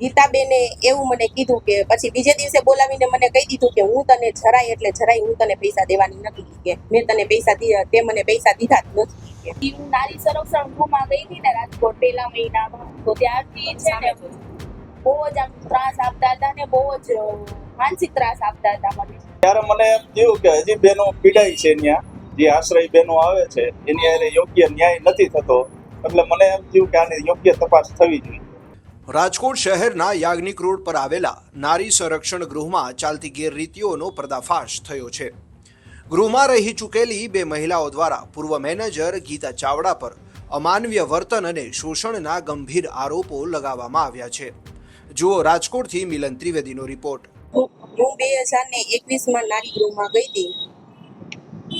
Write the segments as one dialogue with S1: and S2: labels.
S1: ગીતાબેને એવું મને કીધું કે પછી બીજે દિવસે બોલાવીને મને કહી દીધું કે હું તને જરાય એટલે જરાય હું તને પૈસા દેવાની નથી કે મેં તને પૈસા દીધા તે મને પૈસા દીધા જ નથી
S2: હું નારી સંરક્ષણ ગૃહમાં ગઈ હતી ને રાજકોટ પહેલા મહિનામાં તો ત્યારથી છે ને બહુ જ આમ ત્રાસ આપતા હતા ને બહુ જ માનસિક ત્રાસ આપતા હતા મને.
S3: ત્યારે મને એમ થયું કે હજી બેનો પીડાય છે ત્યાં જે આશ્રય બેનો આવે છે એની યોગ્ય ન્યાય નથી થતો. એટલે મને એમ થયું કે આની યોગ્ય તપાસ થવી જોઈએ.
S4: રાજકોટ શહેરના યાજ્ઞિક રોડ પર આવેલા નારી સંરક્ષણ ગૃહમાં ચાલતી ગેરરીતિઓનો પર્દાફાશ થયો છે. ગૃહમાં રહી ચૂકેલી બે મહિલાઓ દ્વારા પૂર્વ મેનેજર ગીતા ચાવડા પર અમાનવીય વર્તન અને શોષણના ગંભીર આરોપો લગાવવામાં આવ્યા છે. જુઓ રાજકોટથી મિલન ત્રિવેદીનો રિપોર્ટ.
S1: હું બે હજાર ને એકવીસમાં નારી ગૃહમાં ગઈ હતી.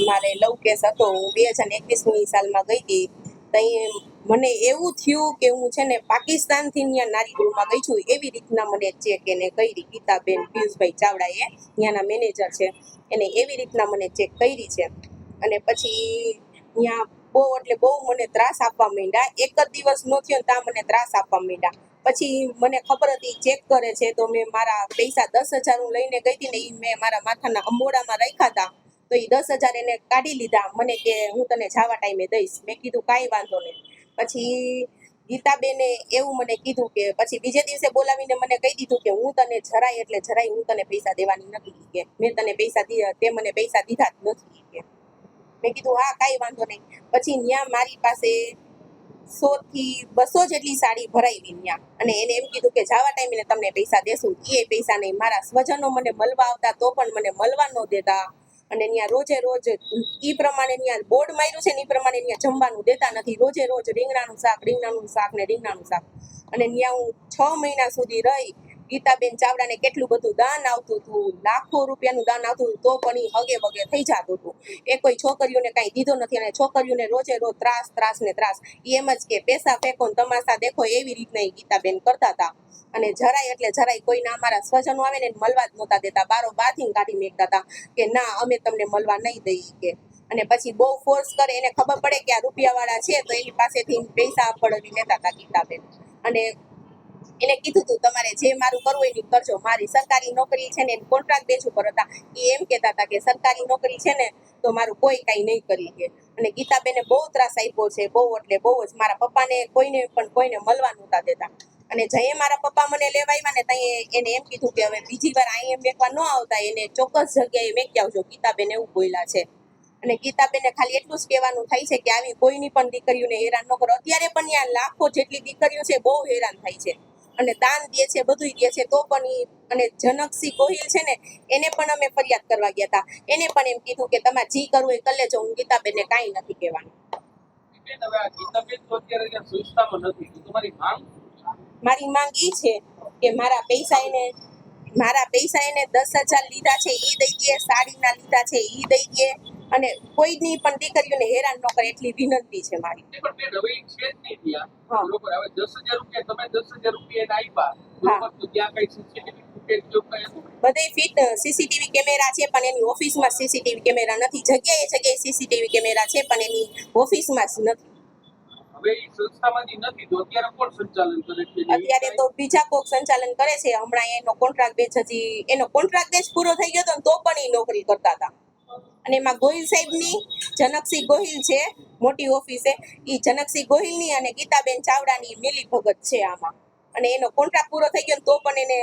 S1: મારે લવ કેસ હતો. હું બે હજાર ને એકવીસની સાલમાં ગઈ હતી. મને એવું થયું કે હું છે ને પાકિસ્તાનથી ત્યાં નારી ગૃહમાં ગઈ છું. એવી રીતના મને ચેક એને કરી ગીતાબેન પિયુષભાઈ ચાવડાએ ત્યાંના મેનેજર છે, એને એવી રીતના મને ચેક કરી છે. અને પછી ત્યાં બહુ એટલે બહુ મને ત્રાસ આપવા માંડ્યા. એક જ દિવસ ન થયો ત્યાં મને ત્રાસ આપવા માંડ્યા. પછી મને ખબર હતી, ચેક કરે છે તો મેં મારા પૈસા દસ હજાર હું લઈને ગઈ હતી ને એ મેં મારા માથાના અંબોડામાં રાખ્યા હતા. તો એ દસ હજાર એને કાઢી લીધા. મને કે હું તને જવા ટાઈમે દઈશ. મેં કીધું કાંઈ વાંધો નહીં. પછી ગીતાબેને એવું મને કીધું કે પછી બીજે દિવસે બોલાવીને મને કહી દીધું કે હું તને જરાય એટલે જરાય હું તને પૈસા દેવાની નથી કે. મેં તને પૈસા તે મને પૈસા દીધા જ નથી કે. મેં કીધું, હા, કાંઈ વાંધો નહીં. પછી ત્યાં મારી પાસે સો થી બસો જેટલી સાડી ભરાવી ત્યાં અને એને એમ કીધું કે જવા ટાઈમે તમને પૈસા દેશું. એ પૈસા નહીં મારા સ્વજનો મને મળવા આવતા તો પણ મને મળવા ન દેતા. અને ત્યાં રોજે રોજ ઈ પ્રમાણે ત્યાં બોર્ડ માર્યું છે ને એ પ્રમાણે ત્યાં જમવાનું દેતા નથી. રોજે રોજ રીંગણાનું શાક રીંગણાનું શાક ને રીંગણાનું શાક. અને ત્યાં હું છ મહિના સુધી રહી ગીતાબેન ચાવડાને કેટલું બધું દાન આવતું હતું, લાખો રૂપિયાનું દાન આવતું હતું, તો પણ એ હગે વગે થઈ જતું હતું. એ કોઈ છોકરીઓને કાંઈ દીધો નથી અને છોકરીઓને રોજે રોજ ત્રાસ ત્રાસ ને ત્રાસ. એમ જ કે પૈસા ફેંકો તમાશા દેખો એવી રીતના એ ગીતાબેન કરતા હતા. અને જરાય એટલે જરાય કોઈના અમારા સ્વજનો આવે ને મળવા જ નહોતા દેતા. બારો બાથી કાઢી મેકતા હતા કે ના, અમે તમને મળવા નહીં દઈએ કે. અને પછી બહુ ફોર્સ કરે, એને ખબર પડે કે આ રૂપિયાવાળા છે તો એની પાસેથી પૈસા પડવી લેતા હતા ગીતાબેન. અને એને કીધું તું, તમારે જે મારું કરવું એની કરજો. મારી સરકારી નોકરી છે ને કોન્ટ્રાક્ટ બેચ ઉપર હતા. એ એમ કહેતા હતા કે, સરકારી નોકરી છે ને, તો મારું કોઈ કાંઈ નહીં કરી કે અને ગીતાબેને બહુ ત્રાસ આપ્યો છે, બહુ, એટલે બહુ જ. મારા પપ્પાને કોઈને પણ કોઈને મળવા નહોતા દેતા. અને જઈએ મારા પપ્પા મને લેવા આવ્યા ને ત્યાં એને એમ કીધું કે, હવે બીજી વાર અહીં એમ મેકવા ન આવતા, એને ચોક્કસ જગ્યાએ મેકી આવજો. ગીતાબેન એવું બોલ્યા છે. અને ગીતાબેને ખાલી એટલું જ કહેવાનું થાય છે કે, આવી કોઈની પણ દીકરીઓને હેરાન ન કરો. અત્યારે પણ ત્યાં લાખો જેટલી દીકરીઓ છે, બહુ હેરાન થાય છે. અને દાન દે છે બધું દે છે તો પણ એ અને જનકસિંહ ગોહિલ છે ને એને પણ અમે ફરિયાદ કરવા ગયા હતા એને પણ એમ કીધું કે તમારે જી કરવું એ કલે જો હું ગીતાબેનને કાંઈ નથી કહેવાનું. મારી માંગ એ છે કે મારા પૈસા એને મારા પૈસા એને દસ હજાર લીધા છે એ દઈ દે સાડીના લીધા છે એ દઈ દે. અને કોઈની પણ દીકરીઓને હેરાન ન કરે એટલી વિનંતી છે મારી.
S5: પણ એને
S1: બધે ફિટ સીસીટીવી કેમેરા છે પણ ઓફિસમાં સીસીટીવી કેમેરા નથી. જગ્યાએ જગ્યાએ સીસીટીવી કેમેરા છે પણ એની ઓફિસમાં જ નથી.
S5: અત્યારે
S1: તો બીજા કોક સંચાલન કરે છે. હમણાં એનો કોન્ટ્રાક્ટ બેચ હજી એનો કોન્ટ્રાક્ટ બેચ પૂરો થઈ ગયો તો પણ એ નોકરી કરતા હતા. અને એમાં ગોહિલ સાહેબની, જનકસિંહ ગોહિલ છે, મોટી ઓફિસે એ જનકસિંહ ગોહિલની અને ગીતાબેન ચાવડાની મિલી ભગત છે આમાં. અને એનો કોન્ટ્રાક્ટ પૂરો થઈ ગયો તો પણ એને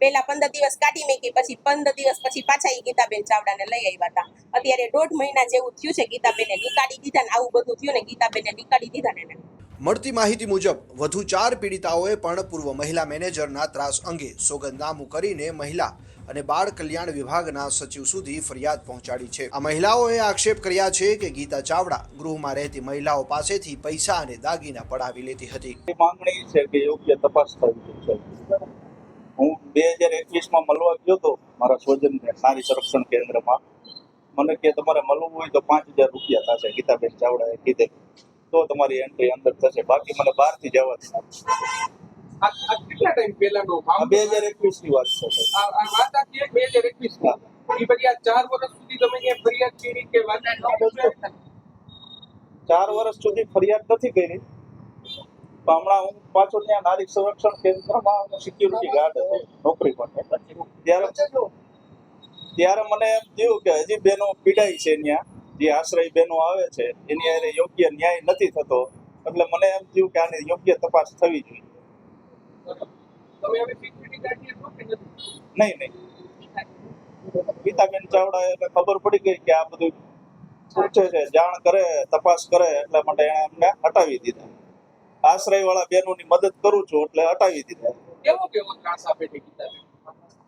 S1: પહેલા પંદર દિવસ કાઢી મૂકી, પછી પંદર દિવસ પછી પાછા એ ગીતાબેન ચાવડાને લઈ આવ્યા હતા. અત્યારે દોઢ મહિના જેવું થયું છે ગીતાબેને નીકાળી દીધા ને આવું બધું થયું ને ગીતાબેને નીકાળી દીધા ને
S4: મળતી માહિતી મુજબ, વધુ ચાર પીડિતાઓએ પણ પૂર્વ મહિલા મેનેજરના ત્રાસ અંગે સોગંદનામું કરીને મહિલા અને બાળ કલ્યાણ વિભાગના સચિવ સુધી ફરિયાદ પહોંચાડી છે. આ મહિલાઓએ આક્ષેપ કર્યા છે કે ગીતા ચાવડા ગૃહમાં રહેતી મહિલાઓ પાસેથી પૈસા અને દાગીના પડાવી લેતી હતી.
S3: માંગણી છે કે યોગ્ય તપાસ થવી જોઈએ. હું બે હજાર એકવીસમાં મળવા ગયો હતો મારા સ્વજનને સારી સંરક્ષણ કેન્દ્રમાં. મને કે તમારે મળવું હોય તો પાંચ હજાર રૂપિયા થશે, ગીતાબેન ચાવડાએ કીધે તો તમારી એન્ટ્રી અંદર થશે. બાકી મને બહારથી જવા
S5: કેટલા ટાઈમ પહેલાનો
S3: આ બે હજાર એકવીસની વાત છે
S5: આ આ વાત આ બે હજાર એકવીસની? પછી આ ચાર વર્ષ સુધી તમે ક્યાંય ફરિયાદ કરી કે વાત કરી?
S3: ચાર વર્ષ સુધી ફરિયાદ નથી કરી. હમણાં હું પાછો ત્યાં નારી સંરક્ષણ કેન્દ્રમાં સિક્યુરિટી ગાર્ડ હતો નોકરી માટે. ત્યારે ત્યારે મને એમ થયું કે હજી બેનો પીડાય છે ત્યાં. જે આશ્રય બેનો આવે છે એની યોગ્ય ન્યાય નથી થતો. એટલે મને એમ થયું કે આની યોગ્ય તપાસ થવી જોઈએ
S5: તમે હવે સિક્યુરિટી ગાર્ડ છો કે નથી
S3: નહીં નહીં. ગીતાબેન ચાવડા એટલે ખબર પડી ગઈ કે આ બધું પૂછે છે જાણ કરે તપાસ કરે એટલા માટે એને અમને હટાવી દીધા. આશ્રય વાળા બહેનોની મદદ કરું છું એટલે હટાવી દીધા.
S5: કેવો કેવો ત્રાસ આપે છે ગીતાબેન?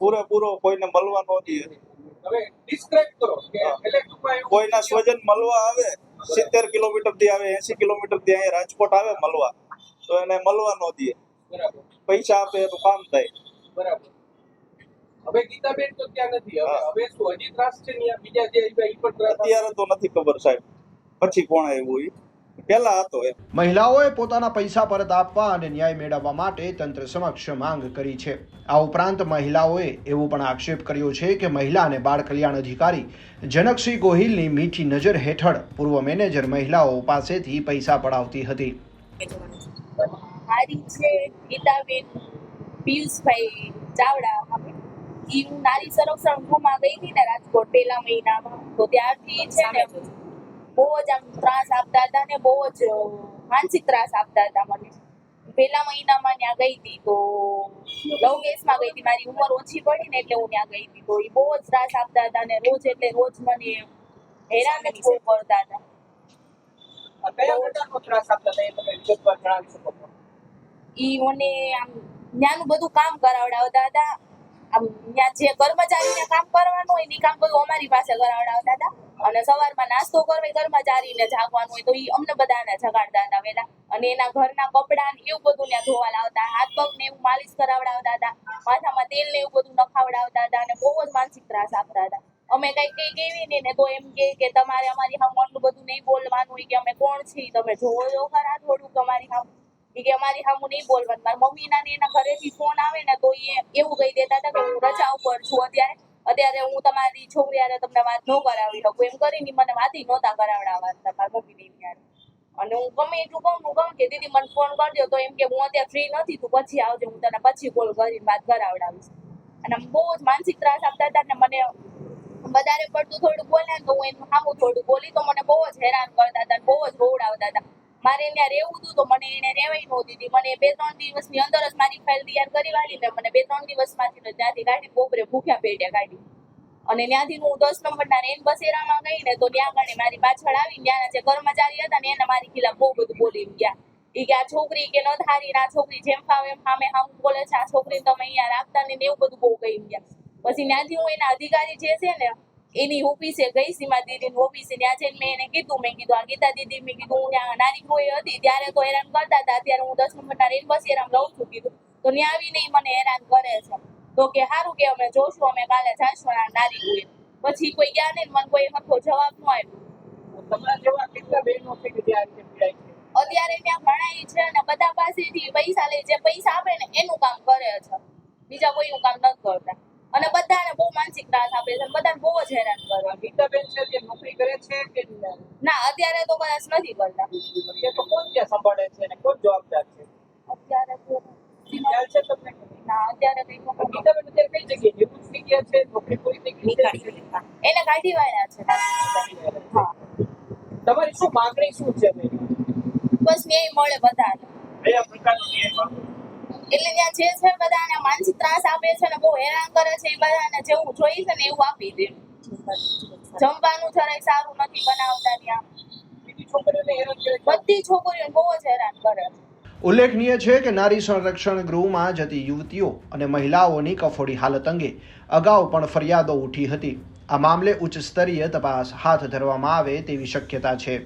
S3: પૂરેપૂરો કોઈને મળવા નથી
S5: હવે ડિસ્ક્રાઇબ કરો કે એટલે
S3: કોઈના સ્વજન મળવા આવે સિત્તેર કિલોમીટરથી આવે એસી કિલોમીટરથી અહીંયા રાજકોટ આવે મળવા તો એને મળવા ન દે. પૈસા આપે તો કામ થાય.
S5: બરાબર. હવે ગીતાબેન તો ત્યાં નથી. હવે શું હજી ત્રાસ છે ને બીજા જે આવ્યા ઈ પણ ત્રાસ આપે?
S3: અત્યારે તો નથી ખબર સાહેબ. પછી કોણ આવ્યું એ પેલા હતો એમ.
S4: મહિલાઓએ પોતાના પૈસા પરત આપવા અને ન્યાય મેળવવા માટે તંત્ર સમક્ષ માંગ કરી છે. આ ઉપરાંત મહિલાઓએ એવો પણ આક્ષેપ કર્યો છે કે મહિલા અને બાળ કલ્યાણ અધિકારી જનકસિંહ ગોહિલની મીઠી નજર હેઠળ પૂર્વ મેનેજર મહિલાઓ પાસેથી પૈસા પડાવતી હતી.
S2: મારી છે ગીતાબેન પિયુષભાઈ ચાવડા. ઈ હું નારી સંરક્ષણ ગૃહમાં ગઈ હતી ને રાજકોટ પહેલા મહિનામાં તો ત્યારથી છે ને બહુ જ આમ ત્રાસ આપતા હતા ને બહુ જ માનસિક ત્રાસ આપતા હતા મને. પહેલા મહિનામાં ત્યાં ગઈ હતી તો લવ કેસમાં ગઈ હતી. મારી ઉંમર ઓછી પડી ને એટલે હું ત્યાં ગઈ હતી. તો એ બહુ જ ત્રાસ આપતા હતા ને રોજ એટલે રોજ મને હેરાન જ બહુ કરતા હતા.
S5: કયા પ્રકારનો ત્રાસ આપતા હતા એ તમે વિગતવાર જણાવી શકો
S2: ઈ મને આમ ન્યાનું બધું કામ કરાવડાવતા હતા આમ ત્યાં જે કર્મચારીને કામ કરવાનું હોય એ કામ બધું અમારી પાસે કરાવડાવતા હતા અને સવારમાં નાસ્તો કરવો કર્મચારીને જાગવાનું હોય તો ઈ અમને બધાને જગાડતા હતા વેલા અને એના ઘરના કપડાં ને એવું બધું ત્યાં ધોવા લાવતા, હાથ પગ ને એવું માલિશ કરાવડાવતા હતા. માથામાં તેલ ને એવું બધું નખાવડાવતા હતા અને બહુ જ માનસિક ત્રાસ આપતા હતા. અમે કઈ કઈ કેવી ને તો એમ કે કે તમારે અમારી સામે આટલું બધું નહીં બોલવાનું હોય કે અમે કોણ છીએ? તમે જોવો ખરા થોડુંક અમારી સામે કે અમારી સામું નહીં બોલવાનું. મારા મમ્મીના ને એના ઘરેથી ફોન આવે ને તો એ એવું કહી દેતા હતા કે હું રજા ઉપર છું અત્યારે. અત્યારે હું તમારી છોકરી હારે તમને વાત ન કરાવી શકું. એમ કરીને મને વાતી નહોતા કરાવડાવવા તમારા મમ્મી ને અને હું ગમે એટલું કહું હું કહું કે દીદી મને ફોન કરજો તો એમ કે હું અત્યારે ફ્રી નથી, તું પછી આવજો, હું તને પછી કોલ કરીને વાત કરાવડાવીશ. અને બહુ જ માનસિક ત્રાસ આપતા હતા ને મને વધારે પડતું થોડું બોલે તો હું એનું સામું થોડું બોલી તો મને બહુ જ હેરાન કરતા હતા બહુ જ રોવડાવતા હતા. મારે ત્યાં રહેવું હતું તો મને એને રહેવાય નહોતી દીધી. મને બે ત્રણ દિવસની અંદર જ મારી ફાઇલ તૈયાર કરી વાળી ને મને બે ત્રણ દિવસમાંથી ત્યાંથી કાઢી બપોરે ભૂખ્યા પેટે કાઢી અને ત્યાંથી હું દસ નંબરના રેન બસેરામાં ગઈ ને તો ત્યાં આગળ મારી પાછળ આવી ત્યાંના જે કર્મચારી હતા ને એને મારી ખિલાફ બહુ બધું બોલી ગયા. ઈ કે આ છોકરી કે ન ધારી આ છોકરી જેમ ફાવે એમ સામે હામ બોલે છે, આ છોકરી તમે અહીંયા રાખતા ને એવું બધું બહુ કહી ગયા. પછી ત્યાંથી હું એના અધિકારી જે છે ને એની ઓફિસે ગઈ સીમા દીદીની ઓફિસે. ત્યાં જઈને મેં એને કીધું મેં કીધું આ ગીતા દીદી મેં કીધું હું ત્યાં નાની કોઈ હતી ત્યારે તો હેરાન કરતા હતા. અત્યારે હું દસ નંબરના રેલ બસેરામ રહું છું કીધું. તો ત્યાં આવીને મને હેરાન કરે છે. તો કે સારું કે અમે જોશું અમે કાલે જાશું નારી કોઈ પછી કોઈ ગયા નહીં મને કોઈ હરખો જવાબ ન
S5: આવ્યો
S2: અત્યારે ત્યાં ભણાય છે અને બધા પાસેથી પૈસા લે જે પૈસા આપે ને એનું કામ કરે છે. બીજા કોઈનું કામ નથી કરતા. અને બધાને બહુ માનસિક ત્રાસ આપે છે બધાને બહુ જ હેરાન કરે
S5: ગીતાબેન છે જે નોકરી કરે છે કે
S2: ના અત્યારે તો કદાચ નથી કરતા.
S5: એ તો કોણ ત્યાં સંભાળે છે અને કોણ જવાબદાર છે?
S2: અત્યારે તો
S5: ખ્યાલ છે તમને?
S2: ના અત્યારે કઈ ખબર
S5: ગીતાબેન અત્યારે કઈ જગ્યાએ? નિવૃત્ત થઈ ગયા છે? નોકરી પૂરી થઈ ગઈ છે?
S2: એને કાઢી વાળ્યા છે. હા.
S5: તમારી શું માંગણી શું છે?
S2: બસ ન્યાય મળે બધાને.
S5: પ્રકારનો ન્યાય
S2: એટલે ત્યાં જે છે બધાને માનસિક ત્રાસ આપે છે ને બહુ હેરાન કરે છે એ બધાને જેવું જોઈ છે ને એવું આપી દે. જમવાનું જરાય સારું નથી બનાવતા ત્યાં. બધી છોકરીઓ બહુ જ હેરાન કરે છે.
S4: ઉલ્લેખનીય છે કે નારી સંરક્ષણ ગૃહમાં જતી યુવતીઓ અને મહિલાઓની કફોડી હાલત અંગે અગાઉ પણ ફરિયાદો ઉઠી હતી. આ મામલે ઉચ્ચ સ્તરીય તપાસ હાથ ધરવામાં આવે તેવી શક્યતા છે.